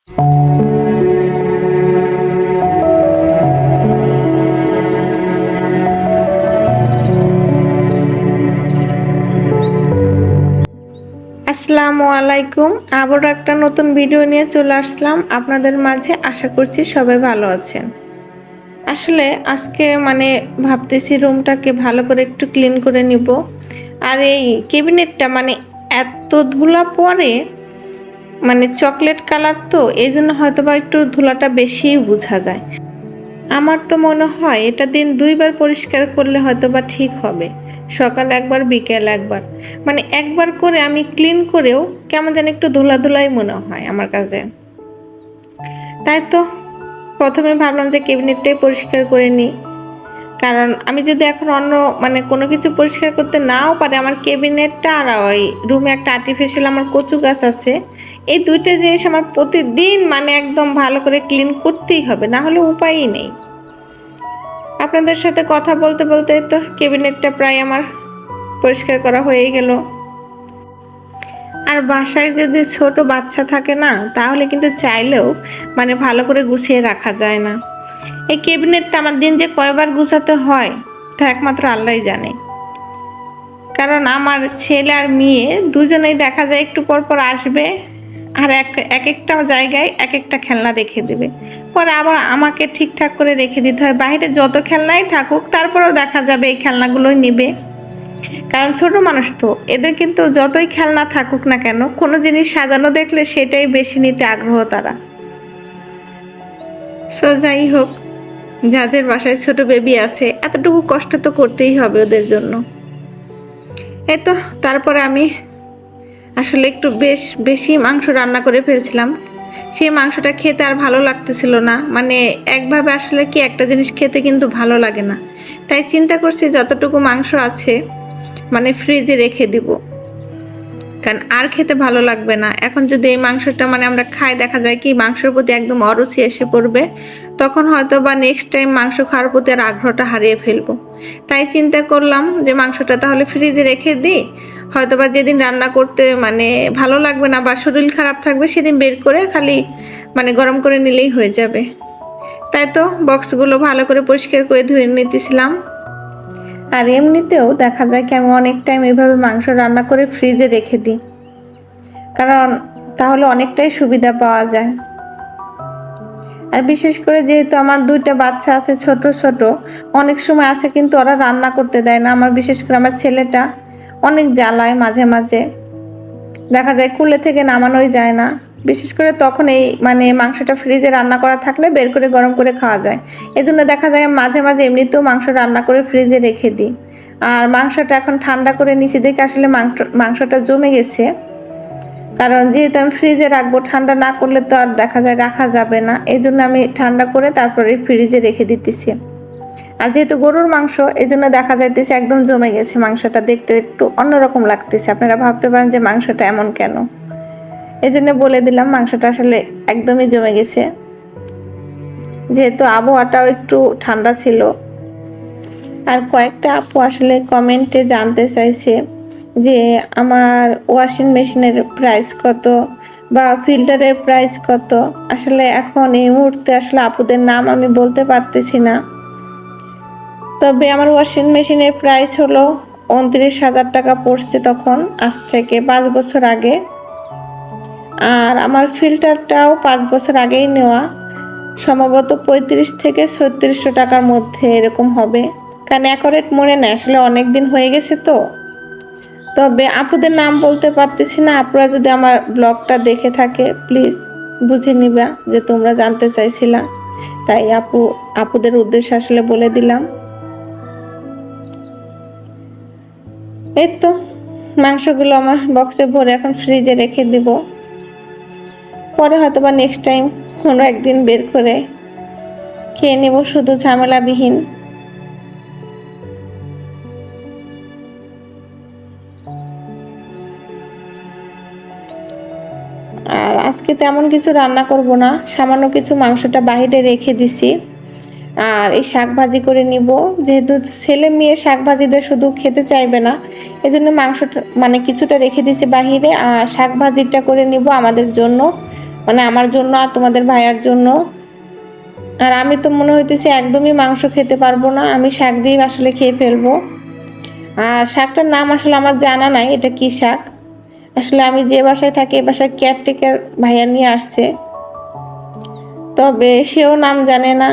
আসসালামু আলাইকুম। আবারও একটা নতুন ভিডিও নিয়ে চলে আসলাম। আপনাদের মাঝে আশা করছি সবাই ভালো আছেন। আসলে আজকে মানে ভাবতেছি রুমটাকে ভালো করে একটু ক্লিন করে নিব। আর এই ক্যাবিনেটটা মানে এত ধুলা পড়ে মানে চকলেট কালার তো এই জন্য হয়তো বা একটু ধুলাটা বেশিই বোঝা যায়। আমার তো মনে হয় এটা দিন দুইবার পরিষ্কার করলে হয়তো বা ঠিক হবে। সকাল একবার, বিকেল একবার। মানে একবার করে আমি ক্লিন করেও কেমন যেন একটু ধুলা ধুলাই মনে হয় আমার কাছে। তাই তো, প্রথমে ভাবলাম যে ক্যাবিনেটটাই পরিষ্কার করে নিই। কারণ আমি যদি এখন অন্য মানে কোনো কিছু পরিষ্কার করতে নাও পারে, আমার ক্যাবিনেটটা আর ওই রুমে একটা আর্টিফিশিয়াল আমার কচু গাছ আছে এই দুইটা জিনিস আমার প্রতিদিন মানে একদম ভালো করে ক্লিন করতেই হবে, না হলে উপায়ই নেই। আপনাদের সাথে কথা বলতে বলতে তো ক্যাবিনেটটা প্রায় আমার পরিষ্কার করা হয়েই গেল। আর বাসায় যদি ছোট বাচ্চা থাকে না, তাহলে কিন্তু চাইলেও মানে ভালো করে গুছিয়ে রাখা যায় না। এই ক্যাবিনেটটা আমার দিন যে কয়বার গুছাতে হয়, তা একমাত্র আল্লাহই জানে। কারণ আমার ছেলে আর মেয়ে দুজনেই দেখা যায় একটু পর পর আসবে আর এক এক একটা জায়গায় এক একটা খেলনা রেখে দেবে। পরে আবার আমাকে ঠিকঠাক করে রেখে দিতে হয়। বাইরে যত খেলনাই থাকুক, তারপরেও দেখা যাবে এই খেলনাগুলোই নেবে। কারণ ছোট মানুষ তো, এদের কিন্তু যতই খেলনা থাকুক না কেন, কোনো জিনিস সাজানো দেখলে সেটাই বেশি নিতে আগ্রহ তারা। সো যাই হোক, যাদের বাসায় ছোট বেবি আছে, এতটুকু কষ্ট তো করতেই হবে ওদের জন্য। এই তো, তারপরে আমি আসলে একটু বেশ, বেশি মাংস রান্না করে ফেলছিলাম। সেই মাংসটা খেতে আর ভালো লাগতেছিল না। মানে একভাবে আসলে কি একটা জিনিস খেতে কিন্তু ভালো লাগে না। তাই চিন্তা করছি যতটুকু মাংস আছে মানে ফ্রিজে রেখে দিব। কারণ আর খেতে ভালো লাগবে না। এখন যদি এই মাংসটা মানে আমরা খাই, দেখা যায় কি মাংসের প্রতি একদম অরুচি এসে পড়বে, তখন হয়তো বা নেক্সট টাইম মাংস খাওয়ার প্রতি আর আগ্রহটা হারিয়ে ফেলব। তাই চিন্তা করলাম যে মাংসটা তাহলে ফ্রিজে রেখে দিই হয়তো বা যেদিন রান্না করতে মানে ভালো লাগবে না বা শরীর খারাপ থাকবে সেদিন বের করে খালি মানে গরম করে নিলেই হয়ে যাবে। তাই তো বক্সগুলো ভালো করে পরিষ্কার করে ধুয়ে নিতেছিলাম। আর এমনিতেও দেখা যায় কি আমি অনেক টাইম এভাবে মাংস রান্না করে ফ্রিজে রেখে দিই। কারণ তাহলে অনেকটাই সুবিধা পাওয়া যায়। আর বিশেষ করে যেহেতু আমার দুইটা বাচ্চা আছে ছোট ছোট, অনেক সময় আছে কিন্তু ওরা রান্না করতে দেয় না। আমার বিশেষ করে আমার ছেলেটা অনেক জ্বালায় মাঝে মাঝে। দেখা যায় কুলে থেকে নামানোই যায় না। বিশেষ করে তখন এই মানে মাংসটা ফ্রিজে রান্না করা থাকলে বের করে গরম করে খাওয়া যায়। এই জন্য দেখা যায় মাঝে মাঝে এমনিতেও মাংস রান্না করে ফ্রিজে রেখে দিই। আর মাংসটা এখন ঠান্ডা করে নিচে দেখে আসলে মাংস, মাংসটা জমে গেছে। কারণ যেহেতু আমি ফ্রিজে রাখব, ঠান্ডা না করলে তো আর দেখা যায় রাখা যাবে না। এই জন্য আমি ঠান্ডা করে তারপরে ফ্রিজে রেখে দিতেছি। আর যেহেতু গরুর মাংস এই জন্য দেখা যাইতেছে একদম জমে গেছে মাংসটা। দেখতে একটু অন্যরকম লাগতেছে। আপনারা ভাবতে পারেন যে মাংসটা এমন কেন। এই জন্য বলে দিলাম, মাংসটা আসলে একদমই জমে গেছে। যেহেতু আবহাওয়াটাও একটু ঠান্ডা ছিল। আর কয়েকটা আপু আসলে কমেন্টে জানতে চাইছে যে, আমার ওয়াশিং মেশিনের প্রাইস কত বা ফিল্টারের প্রাইস কত? আসলে এখন এই মুহূর্তে আসলে আপুদের নাম আমি বলতে পারতেছি না। তবে আমার ওয়াশিং মেশিনের প্রাইস হলো উনত্রিশ হাজার টাকা পড়ছে তখন, আজ থেকে পাঁচ বছর আগে। আর আমার ফিল্টারটাও পাঁচ বছর আগেই নেওয়া। সম্ভবত পঁয়ত্রিশ থেকে ছত্রিশশো টাকার মধ্যে এরকম হবে। কারণ অ্যাকোরেট মনে নেয় আসলে অনেক দিন হয়ে গেছে তো। তবে আপুদের নাম বলতে পারতেছি না, আপুরা যদি আমার ব্লগটা দেখে থাকে প্লিজ বুঝে নিবা যে তোমরা জানতে চাইছিলা তাই আপু, আপুদের উদ্দেশ্যে আসলে বলে দিলাম। এই তো, মাংসগুলো আমার বক্সে ভরে এখন ফ্রিজে রেখে দিব। পরে হয়তো বা নেক্সট টাইম কোনো একদিন বের করে খেয়ে নেব, শুধু ঝামেলাবিহীন। আর আজকে তেমন কিছু রান্না করব না, সামান্য কিছু মাংসটা বাহিরে রেখে দিছি। আর এই শাক ভাজি করে নিব। যেহেতু ছেলে মেয়ে শাক ভাজিতে শুধু খেতে চাইবে না এই জন্য মাংসটা মানে কিছুটা রেখে দিছি বাহিরে আর শাক ভাজিটা করে নিব আমাদের জন্য মানে আমার জন্য আর তোমাদের ভাইয়ার জন্য। আর আমি তো মনে হইতেছে একদমই মাংস খেতে পারব না, আমি শাক দিয়ে আসলে খেয়ে ফেলব। আর শাকটার নাম আসলে আমার জানা নাই, এটা কি শাক? আসলে আমি যে বাসায় থাকি, এ বাসায় কেয়ারটেকার ভাইয়া নিয়ে আসছে। তবে সেও নাম জানে না।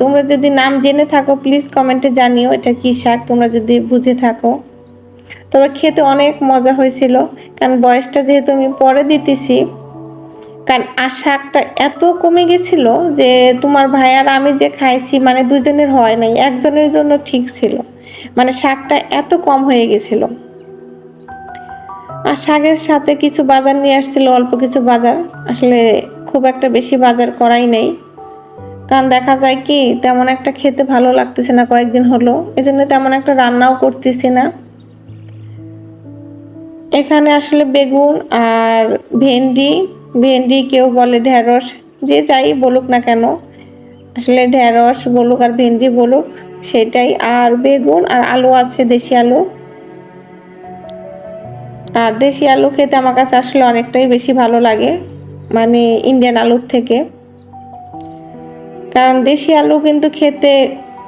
তোমরা যদি নাম জেনে থাকো প্লিজ কমেন্টে জানিও এটা কি শাক, তোমরা যদি বুঝে থাকো। তবে খেতে অনেক মজা হয়েছিল, কারণ বয়সটা যেহেতু আমি পরে দিতেছি, কারণ আর শাকটা এত কমে গেছিল যে তোমার ভাই আর আমি যে খাইছি মানে দুজনের হয় নাই, একজনের জন্য ঠিক ছিল। মানে শাকটা এত কম হয়ে গেছিল। আর শাকের সাথে কিছু বাজার নিয়ে আসছিল, অল্প কিছু বাজার। আসলে খুব একটা বেশি বাজার করাই নেই। কারণ দেখা যায় কি, তেমন একটা খেতে ভালো লাগতেছে না কয়েকদিন হলো, এজন্য তেমন একটা রান্নাও করতেছি না। এখানে আসলে বেগুন আর ভেন্ডি ভেন্ডি কেউ বলে ঢেঁড়স, যে যাই বলুক না কেন, আসলে ঢেঁড়স বলুক আর ভেন্ডি বলুক, সেটাই। আর বেগুন আর আলু আছে, দেশি আলু। আর দেশি আলু খেতে আমার কাছে আসলে অনেকটাই বেশি ভালো লাগে মানে ইন্ডিয়ান আলুর থেকে। কারণ দেশি আলু কিন্তু খেতে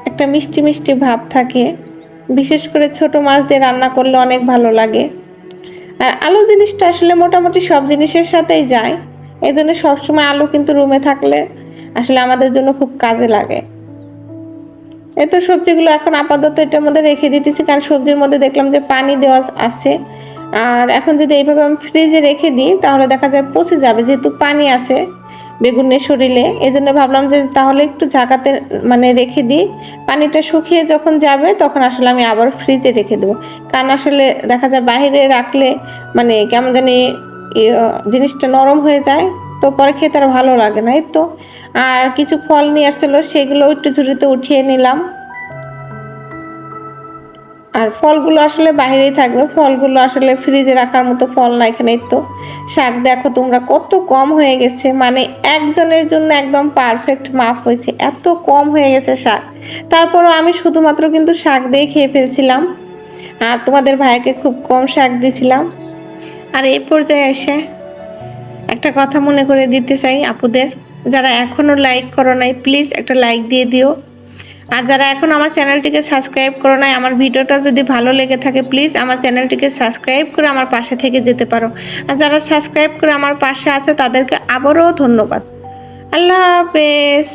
একটা মিষ্টি মিষ্টি ভাব থাকে। বিশেষ করে ছোট মাছ দিয়ে রান্না করলে অনেক ভালো লাগে। আর আলু জিনিসটা আসলে মোটামুটি সব জিনিসের সাথেই যায়। এই জন্য সবসময় আলু কিন্তু রুমে থাকলে আসলে আমাদের জন্য খুব কাজে লাগে। এই তো সবজিগুলো এখন আপাতত এটার মধ্যে রেখে দিতেছি, কারণ সবজির মধ্যে দেখলাম যে পানি দেওয়া আছে। আর এখন যদি এইভাবে আমি ফ্রিজে রেখে দিই, তাহলে দেখা যায় পচে যাবে, যেহেতু পানি আছে। বেগুনের শরীরে। এই জন্য ভাবলাম যে তাহলে একটু ঝাঁকাতে মানে রেখে দিই। পানিটা শুকিয়ে যখন যাবে তখন আসলে আমি আবার ফ্রিজে রেখে দেবো। কারণ আসলে দেখা যায় বাইরে রাখলে মানে কেমন জানি ইয়ে, জিনিসটা নরম হয়ে যায়। তো পরে খেতে আর ভালো লাগে না এই তো। আর কিছু ফল নিয়ে আসছিল সেগুলো একটু ঝুড়িতে উঠিয়ে নিলাম। আর ফলগুলো আসলে বাইরেই থাকবে। ফলগুলো আসলে ফ্রিজে রাখার মতো ফল না এখানে তো। শাক দেখো তোমরা কত কম হয়ে গেছে। মানে একজনের জন্য একদম পারফেক্ট মাপ হয়েছে। এত কম হয়ে গেছে শাক। তারপরও আমি শুধুমাত্র কিন্তু শাক দিয়ে খেয়ে ফেলছিলাম। আর তোমাদের ভাইকে খুব কম শাক দিয়েছিলাম। আর এই পর্যায়ে এসে একটা কথা মনে করে দিতে চাই আপুদের। যারা এখনও লাইক করো নাই প্লিজ একটা লাইক দিয়ে দিও। আর যারা এখন আমার চ্যানেলটিকে সাবস্ক্রাইব করো নাই, আমার ভিডিওটা যদি ভালো লেগে থাকে প্লিজ আমার চ্যানেলটিকে সাবস্ক্রাইব করে আমার পাশে থেকে যেতে পারো। আর যারা সাবস্ক্রাইব করে আমার পাশে আছে, তাদেরকে আবারও ধন্যবাদ। আল্লাহ হাফেজ।